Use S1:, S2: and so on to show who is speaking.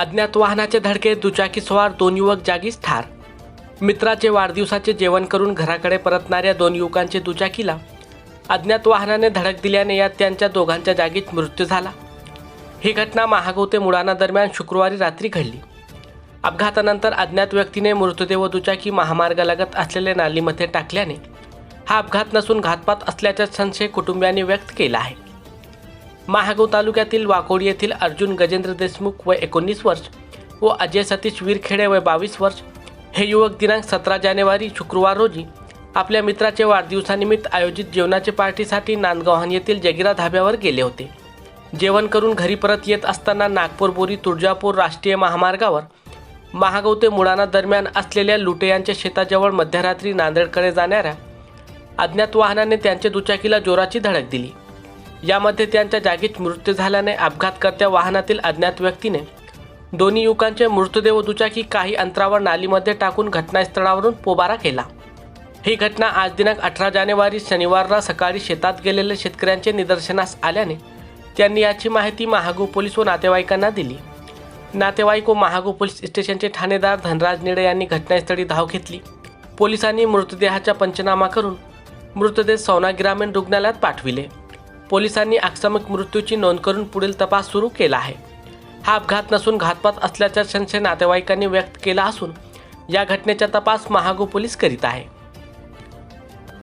S1: अज्ञात वाहनाचे धडके दुचाकीस्वार दोन युवक जागीच ठार. मित्राचे वाढदिवसाचे जेवण करून घराकडे परतणाऱ्या दोन युवकांचे दुचाकीला. अज्ञात वाहनाने धडक दिल्याने यात त्यांच्या दोघांच्या जागीच मृत्यू झाला. ही घटना महागवते ते दरम्यान शुक्रवारी रात्री घडली. अपघातानंतर अज्ञात व्यक्तीने मृतदेह दुचाकी महामार्गालगत असलेल्या नालीमध्ये टाकल्याने हा अपघात नसून घातपात असल्याचा संशय कुटुंबियांनी व्यक्त केला आहे. महागाव तालुक्यातील वाकोडी येथील अर्जुन गजेंद्र देशमुख वय एकोणीस वर्ष व अजय सतीश वीरखेडे वय बावीस वर्ष हे युवक दिनांक सतरा जानेवारी शुक्रवार रोजी आपल्या मित्राचे वाढदिवसानिमित्त आयोजित जेवणाच्या पार्टीसाठी नांदगावहान येथील जगिरा धाब्यावर गेले होते. जेवण करून घरी परत येत असताना नागपूर बोरी तुळजापूर राष्ट्रीय महामार्गावर महागाव ते मुळाना दरम्यान असलेल्या लुटे यांच्या शेताजवळ मध्यरात्री नांदेडकडे जाणाऱ्या अज्ञात वाहनाने त्यांच्या दुचाकीला जोराची धडक दिली. यामध्ये त्यांच्या जागीच मृत्यू झाल्याने अपघातकर्त्या वाहनातील अज्ञात व्यक्तीने दोन्ही युवकांचे मृतदेह व दुचाकी काही अंतरावर नालीमध्ये टाकून घटनास्थळावरून पोबारा केला. ही घटना आज दिनांक अठरा जानेवारी शनिवारला सकाळी शेतात गेलेल्या शेतकऱ्यांचे निदर्शनास आल्याने त्यांनी याची माहिती महागू पोलीस व नातेवाईकांना दिली. नातेवाईक व महागू पोलीस स्टेशनचे ठाणेदार धनराज निडे यांनी घटनास्थळी धाव घेतली. पोलिसांनी मृतदेहाचा पंचनामा करून मृतदेह सौना ग्रामीण रुग्णालयात पाठविले. पोलिसांनी आकस्मिक मृत्यूची नोंद करून पुढील तपास सुरू केला आहे. हा अपघात नसून घातपात असल्याचा संशय नातेवाईकांनी व्यक्त केला असून या घटनेचा तपास महागो पोलीस करीत आहे.